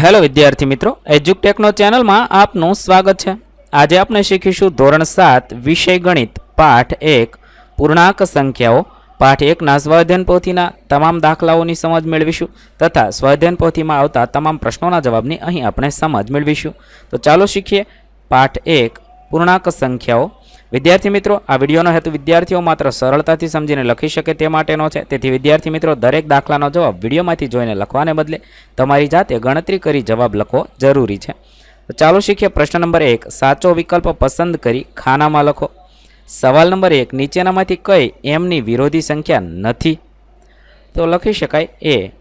Hello વિદ્યાર્થી મિત્રો, એજ્યુકટેકનો ચેનલમાં આપનું સ્વાગત છે. આજે આપણે શીખીશું ધોરણ સાત, વિષય ગણિત, પાઠ એક, પૂર્ણાંક સંખ્યાઓ. પાઠ એકના સ્વાધ્યન પોથીના તમામ દાખલાઓની સમજ મેળવીશું તથા સ્વાધ્યન પોથીમાં આવતા તમામ પ્રશ્નોના જવાબની અહીં આપણે સમજ મેળવીશું. તો ચાલો શીખીએ. પાઠ એક, પૂર્ણાંક સંખ્યાઓ. વિદ્યાર્થી મિત્રો, આ વિડીયોનો હેતુ વિદ્યાર્થીઓ માત્ર સરળતાથી સમજીને લખી શકે તે માટેનો છે. તેથી વિદ્યાર્થી મિત્રો, દરેક દાખલાનો જવાબ વિડીયોમાંથી જોઈને લખવાને બદલે તમારી જાતે ગણતરી કરી જવાબ લખવો જરૂરી છે. તો ચાલો શીખીએ પ્રશ્ન નંબર એક. સાચો વિકલ્પ પસંદ કરી ખાનામાં લખો. સવાલ નંબર એક. નીચેનામાંથી કઈ એમની વિરોધી સંખ્યા નથી? તો લખી શકાય એ.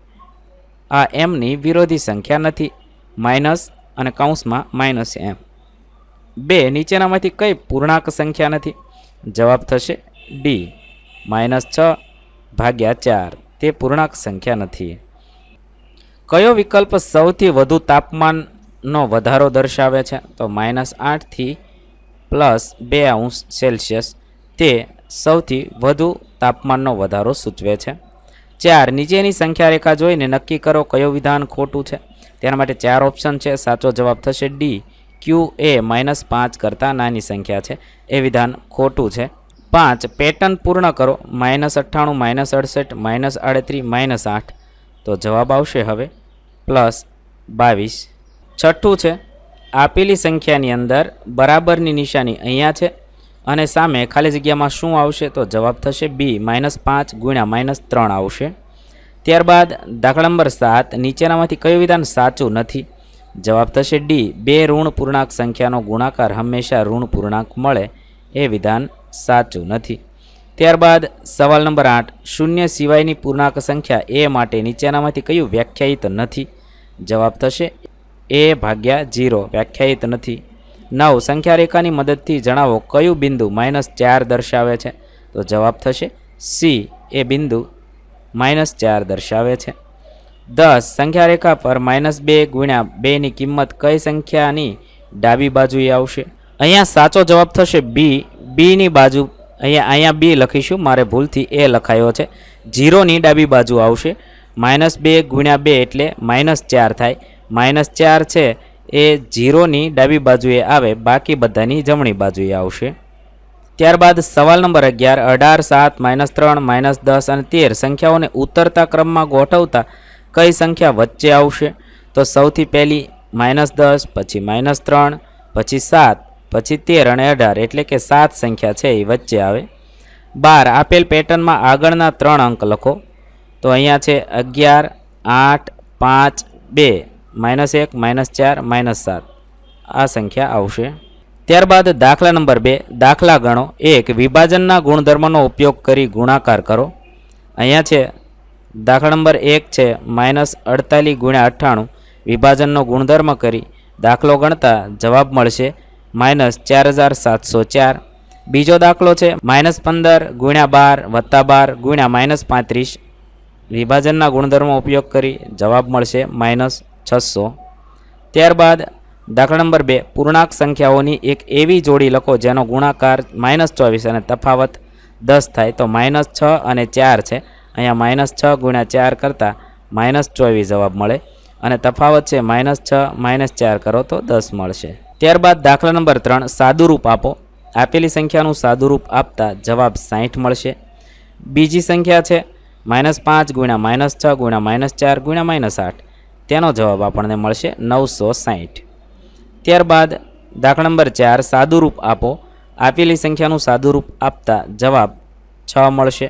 આ એમની વિરોધી સંખ્યા નથી. માઇનસ અને કૌંસમાં માઇનસ એમ. બે, નીચેનામાંથી કઈ પૂર્ણાંક સંખ્યા નથી? જવાબ થશે ડી માઇનસ છ ભાગ્યા ચાર. તે પૂર્ણાંક સંખ્યા નથી. કયો વિકલ્પ સૌથી વધુ તાપમાનનો વધારો દર્શાવે છે? તો માઇનસ આઠથી પ્લસ બે અંશ સેલ્સિયસ. તે સૌથી વધુ તાપમાનનો વધારો સૂચવે છે. ચાર, નીચેની સંખ્યા રેખા જોઈને નક્કી કરો કયો વિધાન ખોટું છે. તેના માટે ચાર ઓપ્શન છે. સાચો જવાબ થશે ડી ક્યુ એ માઇનસ પાંચ કરતાં નાની સંખ્યા છે. એ વિધાન ખોટું છે. પાંચ પેટર્ન પૂર્ણ કરો. માઇનસ અઠ્ઠાણું માઇનસ અડસઠ માઇનસ આડત્રીસ માઇનસ આઠ. તો જવાબ આવશે હવે પ્લસ બાવીસ. છઠ્ઠું છે, આપેલી સંખ્યાની અંદર બરાબરની નિશાની અહીંયા છે અને સામે ખાલી જગ્યામાં શું આવશે તો જવાબ થશે બી માઇનસ પાંચ ગુણ્યા માઇનસ ત્રણ આવશે. ત્યારબાદ દાખલા નંબર સાત, નીચેનામાંથી કયું વિધાન સાચું નથી? જવાબ થશે ડી. બે ઋણ પૂર્ણાંક સંખ્યાનો ગુણાકાર હંમેશા ઋણ પૂર્ણાંક મળે એ વિધાન સાચું નથી. ત્યારબાદ સવાલ નંબર આઠ. શૂન્ય સિવાયની પૂર્ણાંક સંખ્યા એ માટે નીચેનામાંથી કયું વ્યાખ્યાયિત નથી? જવાબ થશે એ ભાગ્યા જીરો વ્યાખ્યાયિત નથી. નવ. સંખ્યા રેખાની મદદથી જણાવો કયું બિંદુ માઇનસ ચાર દર્શાવે છે? તો જવાબ થશે સી. એ બિંદુ માઇનસ ચાર દર્શાવે છે. દસ સંખ્યા રેખા પર માઇનસ બે ગુણ્યા બેની કિંમત કઈ સંખ્યાની? ડાબી બાજુએ આવશે. અહીંયા સાચો જવાબ થશે બી. બીની બાજુ, અહીંયા અહીંયા બી લખીશું. મારે ભૂલથી એ લખાયો છે. જીરોની ડાબી બાજુ આવશે. માઇનસ બે ગુણ્યા બે એટલે માઇનસ ચાર થાય. માઇનસ ચાર છે એ જીરોની ડાબી બાજુએ આવે. બાકી બધાની જમણી બાજુએ આવશે. ત્યારબાદ સવાલ નંબર અગિયાર. અઢાર, સાત, માઇનસ ત્રણ, માઇનસ દસ અને તેર સંખ્યાઓને ઉતરતા ક્રમમાં ગોઠવતા કઈ સંખ્યા વચ્ચે આવશે? તો સૌથી પહેલી માઇનસ દસ, પછી માઇનસ ત્રણ, પછી સાત, પછી તેર અને અઢાર. એટલે કે સાત સંખ્યા છે એ વચ્ચે આવે. બાર, આપેલ પેટર્નમાં આગળના ત્રણ અંક લખો. તો અહીંયા છે અગિયાર, આઠ, પાંચ, બે, માઇનસ એક, માઇનસ ચાર, માઇનસ સાત. આ સંખ્યા આવશે. ત્યારબાદ દાખલા નંબર બે, દાખલા ગણો. એક, વિભાજનના ગુણધર્મનો ઉપયોગ કરી ગુણાકાર કરો. અહીંયા છે દાખલા નંબર એક છે માઇનસ અડતાલીસ ગુણ્યા અઠ્ઠાણું. વિભાજનનો ગુણધર્મ કરી દાખલો ગણતા જવાબ મળશે માઇનસ ચાર હજાર સાતસો ચાર. બીજો દાખલો છે માઇનસ પંદર ગુણ્યા બાર વત્તા બાર ગુણ્યા માઇનસ પાંત્રીસ. વિભાજનના ગુણધર્મો ઉપયોગ કરી જવાબ મળશે માઇનસ છસો. ત્યારબાદ દાખલા નંબર બે પૂર્ણાંક સંખ્યાઓની એક એવી જોડી લખો જેનો ગુણાકાર માઇનસ ચોવીસ અને તફાવત દસ થાય તો માઇનસ છ અને ચાર છે. અહીંયા માઇનસ છ ગુણ્યા ચાર કરતાં માઇનસ ચોવીસ જવાબ મળે. અને તફાવત છે માઇનસ છ, માઇનસ ચાર કરો તો દસ મળશે. ત્યારબાદ દાખલા નંબર ત્રણ, સાદુરૂપ આપો. આપેલી સંખ્યાનું સાદુરૂપ આપતા જવાબ સાહીઠ મળશે. બીજી સંખ્યા છે માઇનસ પાંચ ગુણ્યા માઇનસ છ ગુણ્યા માઇનસ ચાર ગુણ્યા માઇનસ આઠ. તેનો જવાબ આપણને મળશે નવસો સાહીઠ ત્યારબાદ દાખલા નંબર ચાર, સાદુરૂપ આપો. આપેલી સંખ્યાનું સાદુરૂપ આપતા જવાબ છ મળશે.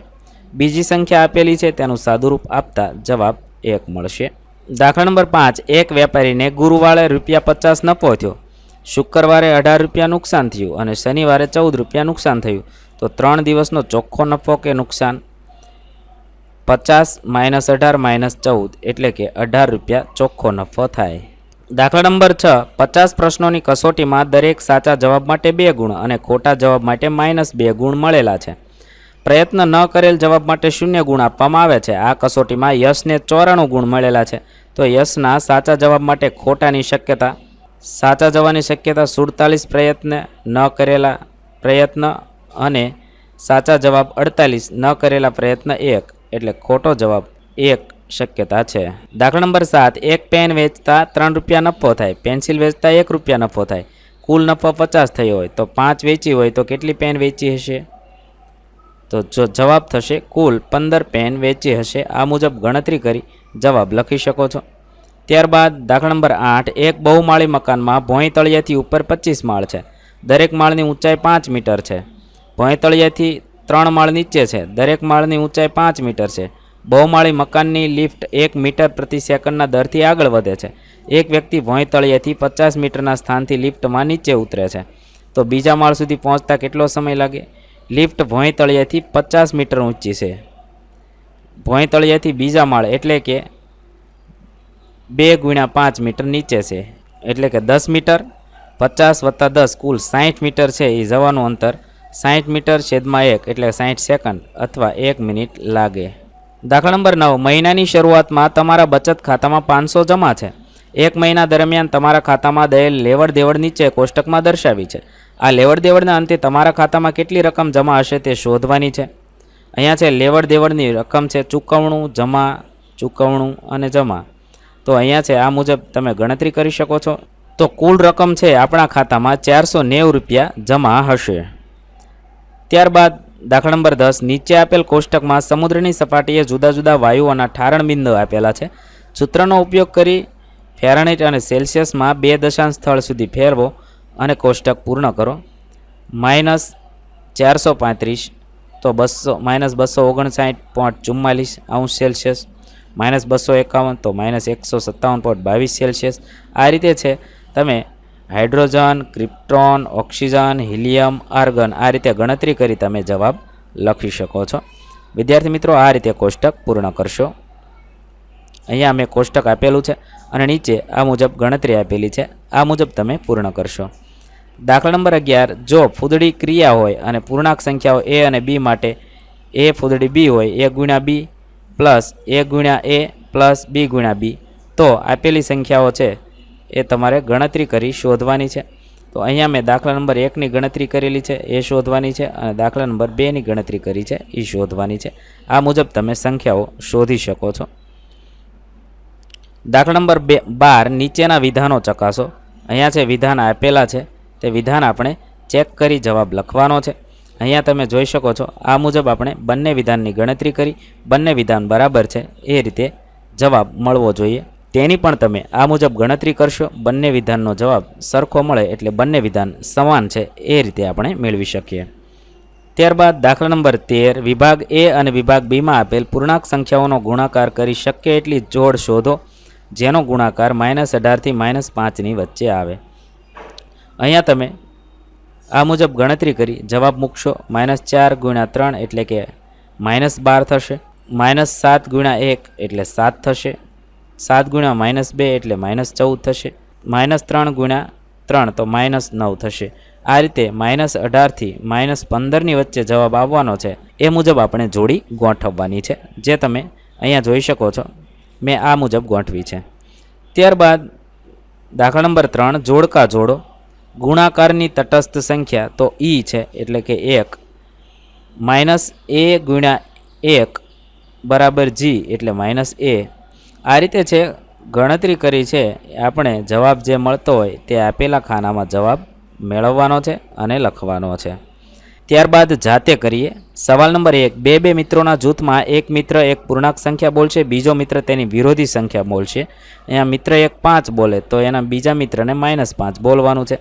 બીજી સંખ્યા આપેલી છે, તેનું સાદુરૂપ આપતા જવાબ એક મળશે. દાખલા નંબર પાંચ, એક વેપારીને ગુરુવારે રૂપિયા પચાસ નફો થયો શુક્રવારે અઢાર રૂપિયા નુકસાન થયું અને શનિવારે ચૌદ રૂપિયા નુકસાન થયું. તો ત્રણ દિવસનો ચોખ્ખો નફો કે નુકસાન? પચાસ માઇનસ અઢાર માઇનસ ચૌદ, એટલે કે અઢાર રૂપિયા ચોખ્ખો નફો થાય. દાખલા નંબર છ, પચાસ પ્રશ્નોની કસોટીમાં દરેક સાચા જવાબ માટે બે ગુણ અને ખોટા જવાબ માટે માઇનસ બે ગુણ મળેલા છે. પ્રયત્ન ન કરેલ જવાબ માટે શૂન્ય ગુણ આપવામાં આવે છે. આ કસોટીમાં યશને ચોરાણું ગુણ મળેલા છે. તો યશના સાચા જવાબ માટે ખોટાની શક્યતા, સાચા જવાની શક્યતા સુડતાલીસ પ્રયત્ન ન કરેલા પ્રયત્ન અને સાચા જવાબ અડતાલીસ ન કરેલા પ્રયત્ન એક, એટલે ખોટો જવાબ એક શક્યતા છે. દાખલા નંબર સાત, એક પેન વેચતા ત્રણ રૂપિયા નફો થાય, પેન્સિલ વેચતા એક રૂપિયા નફો થાય. કુલ નફો પચાસ થયો હોય તો પાંચ વેચી હોય તો કેટલી પેન વેચી હશે? તો જવાબ થશે, કુલ પંદર પેન વેચી હશે. આ મુજબ ગણતરી કરી જવાબ લખી શકો છો. ત્યારબાદ દાખલા નંબર આઠ, એક બહુમાળી મકાનમાં ભોંયતળિયાથી ઉપર પચીસ માળ છે. દરેક માળની ઊંચાઈ પાંચ મીટર છે. ભોંયતળિયાથી ત્રણ માળ નીચે છે. દરેક માળની ઊંચાઈ પાંચ મીટર છે. બહુમાળી મકાનની લિફ્ટ એક મીટર પ્રતિ સેકન્ડના દરથી આગળ વધે છે. એક વ્યક્તિ ભોંયતળિયાથી પચાસ મીટરના સ્થાનથી લિફ્ટમાં નીચે ઉતરે છે. તો બીજા માળ સુધી પહોંચતા કેટલો સમય લાગે? લિફ્ટ ભોંયતળિયાથી પચાસ મીટર ઊંચી છે. ભોંયતળિયાથી બીજા માળ એટલે કે બે ગુણ્યા પાંચ મીટર નીચે છે. એટલે કે દસ મીટર, પચાસ વત્તા દસ કુલ સાઠ મીટર છે એ જવાનું અંતર. સાઠ મીટર છેદમાં એક એટલે સાઠ સેકન્ડ અથવા એક મિનિટ લાગે. દાખલા નંબર નવ, મહિનાની શરૂઆતમાં તમારા બચત ખાતામાં પાંચસો જમા છે. એક મહિના દરમિયાન તમારા ખાતામાં દયેલ લેવડ દેવડ નીચે કોષ્ટકમાં દર્શાવી છે. આ લેવડ દેવડના અંતે તમારા ખાતામાં કેટલી રકમ જમા હશે તે શોધવાની છે. અહીંયા છે લેવડ દેવડની રકમ છે ચૂકવણું, જમા, ચૂકવણું અને જમા. તો અહીંયા છે આ મુજબ તમે ગણતરી કરી શકો છો. તો કુલ રકમ છે આપણા ખાતામાં ચારસો નેવું રૂપિયા જમા હશે. ત્યારબાદ દાખલા નંબર દસ, નીચે આપેલ કોષ્ટકમાં સમુદ્રની સપાટીએ જુદા જુદા વાયુઓના ઠારણ બિંદુ આપેલા છે. સૂત્રનો ઉપયોગ કરી ફેરનહીટ અને સેલ્સિયસમાં બે દશાંશ સ્થળ સુધી ફેરવો. અને કોષ્ટક પૂર્ણ કરો. માઇનસ ચારસો પાંત્રીસ, તો બસો, માઇનસ બસો ઓગણસાઠ પોઈન્ટ ચુમ્માલીસ અંશ સેલ્સિયસ, માઇનસ બસો એકાવન, તો માઇનસ એકસો સત્તાવન પોઈન્ટ બાવીસ સેલ્સિયસ. આ રીતે છે, તમે hydrogen krypton oxygen, helium, argon આ રીતે ગણતરી કરી તમે જવાબ લખી શકો છો. વિદ્યાર્થી મિત્રો, આ રીતે કોષ્ટક પૂર્ણ કરશો. અહીંયા મેં કોષ્ટક આપેલું છે અને નીચે આ મુજબ ગણતરી આપેલી છે. આ મુજબ તમે પૂર્ણ કરશો. દાખલા નંબર અગિયાર, જો ફૂદડી ક્રિયા હોય અને પૂર્ણાંક સંખ્યાઓ એ અને બી માટે એ ફૂદડી બી હોય એ ગુણ્યા બી પ્લસ એ ગુણ્યા એ પ્લસ બી ગુણ્યા બી તો આપેલી સંખ્યાઓ છે એ તમારે ગણતરી કરી શોધવાની છે. તો અહીંયા મેં દાખલા નંબર એકની ગણતરી કરેલી છે, એ શોધવાની છે અને દાખલા નંબર બેની ગણતરી કરી છે એ શોધવાની છે. આ મુજબ તમે સંખ્યાઓ શોધી શકો છો. દાખલા નંબર બે, બાર નીચેના વિધાનો ચકાસો. અહીંયા છે, વિધાન આપેલા છે. તે વિધાન આપણે ચેક કરી જવાબ લખવાનો છે. અહીંયા તમે જોઈ શકો છો, આ મુજબ આપણે બંને વિધાનની ગણતરી કરી, બંને વિધાન બરાબર છે, એ રીતે જવાબ મળવો જોઈએ. તેની પણ તમે આ મુજબ ગણતરી કરશો, બંને વિધાનનો જવાબ સરખો મળે એટલે બંને વિધાન સમાન છે, એ રીતે આપણે મેળવી શકીએ. ત્યારબાદ દાખલા નંબર તેર, વિભાગ એ અને વિભાગ બીમાં આપેલ પૂર્ણાંક સંખ્યાઓનો ગુણાકાર કરી શક્ય એટલી જોડ શોધો, જેનો ગુણાકાર માઇનસ અઢારથી માઇનસ પાંચની વચ્ચે આવે. અહીંયા તમે આ મુજબ ગણતરી કરી, જવાબ મૂકશો, માઇનસ ચાર ગુણ્યા ત્રણ એટલે કે માઇનસ બાર થશે, માઇનસ સાત ગુણ્યા એક એટલે સાત થશે, સાત ગુણ્યા માઇનસ બે એટલે માઇનસ ચૌદ થશે, માઇનસ ત્રણ ગુણ્યા ત્રણ તો માઇનસ નવ થશે. આ રીતે માઇનસ અઢારથી માઇનસ પંદરની વચ્ચે જવાબ આવવાનો છે. એ મુજબ આપણે જોડી ગોઠવવાની છે. જે તમે અહીંયા જોઈ શકો છો, મેં આ મુજબ ગોઠવી છે. ત્યારબાદ દાખલા નંબર ત્રણ, જોડકા જોડો. ગુણાકારની તટસ્થ સંખ્યા તો ઈ છે, એટલે કે એક. માઇનસ એ ગુણ્યા એક બરાબર જી, એટલે માઇનસ એ. આ રીતે છે, ગણતરી કરી છે, આપણે જવાબ જે મળતો હોય તે આપેલા ખાનામાં જવાબ મેળવવાનો છે અને લખવાનો છે. ત્યારબાદ જાતે કરીએ. સવાલ નંબર એક, બે બે મિત્રોના જૂથમાં એક મિત્ર એક પૂર્ણાંક સંખ્યા બોલશે, બીજો મિત્ર તેની વિરોધી સંખ્યા બોલશે. અહીંયા મિત્ર એક પાંચ બોલે, તો એના બીજા મિત્રને માઇનસ પાંચ બોલવાનું છે.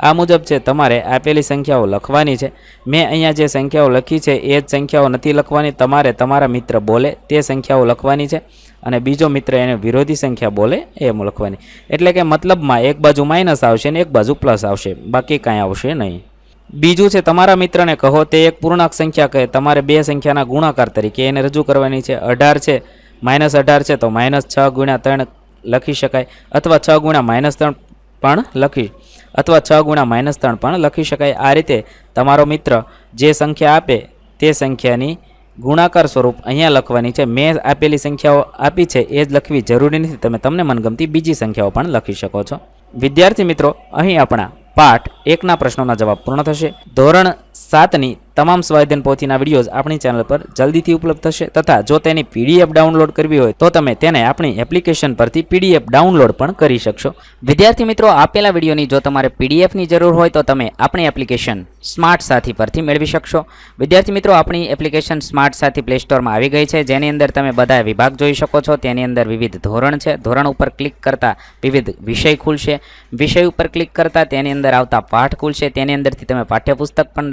આ મુજબ છે, તમારે આપેલી સંખ્યાઓ લખવાની છે. મેં અહીંયા જે સંખ્યાઓ લખી છે, એ જ સંખ્યાઓ નથી લખવાની. તમારે તમારા મિત્ર બોલે, તે સંખ્યાઓ લખવાની છે. અને બીજો મિત્ર એને વિરોધી સંખ્યા બોલે એ લખવાની. એટલે કે મતલબમાં એક બાજુ માઇનસ આવશે ને એક બાજુ પ્લસ આવશે. બાકી કાંઈ આવશે નહીં. બીજું છે, તમારા મિત્રને કહો, તે એક પૂર્ણાંક સંખ્યા કહે, તમારે બે સંખ્યાના ગુણાકાર તરીકે એને રજૂ કરવાની છે. અઢાર છે, માઇનસ અઢાર છે, તો માઇનસ છ ગુણ્યા ત્રણ લખી શકાય. અથવા છ ગુણ્યા માઇનસ ત્રણ પણ લખી, અથવા છ ગુણ્યા માઇનસ ત્રણ પણ લખી શકાય. આ રીતે તમારો મિત્ર જે સંખ્યા આપે, તે સંખ્યાની ગુણાકાર સ્વરૂપ અહીંયા લખવાની છે. મેં આપેલી સંખ્યાઓ આપી છે, એ જ લખવી જરૂરી નથી. તમે તમને મનગમતી બીજી સંખ્યાઓ પણ લખી શકો છો. વિદ્યાર્થી મિત્રો, અહીં આપણા પાઠ એકના પ્રશ્નોના જવાબ પૂર્ણ થશે. ધોરણ સાતની તમામ સ્વાધ્યાયન પોથીના વિડીયોઝ આપણી ચેનલ પર જલ્દીથી ઉપલબ્ધ થશે તથા જો તેની પીડીએફ ડાઉનલોડ કરવી હોય તો તમે તેને આપણી એપ્લિકેશન પરથી પીડીએફ ડાઉનલોડ પણ કરી શકશો. વિદ્યાર્થી મિત્રો, આપેલા વિડીયોની જો તમારે પીડીએફની જરૂર હોય તો તમે આપણી એપ્લિકેશન સ્માર્ટ સાથી પરથી મેળવી શકશો. વિદ્યાર્થી મિત્રો, આપણી એપ્લિકેશન સ્માર્ટ સાથી પ્લે સ્ટોરમાં આવી ગઈ છે, જેની અંદર તમે બધા વિભાગ જોઈ શકો છો. તેની અંદર વિવિધ ધોરણ છે. ધોરણ ઉપર ક્લિક કરતાં વિવિધ વિષય ખુલશે. વિષય ઉપર ક્લિક કરતાં તેની અંદર આવતા પાઠ ખુલશે. તેની અંદરથી તમે પાઠ્યપુસ્તક પણ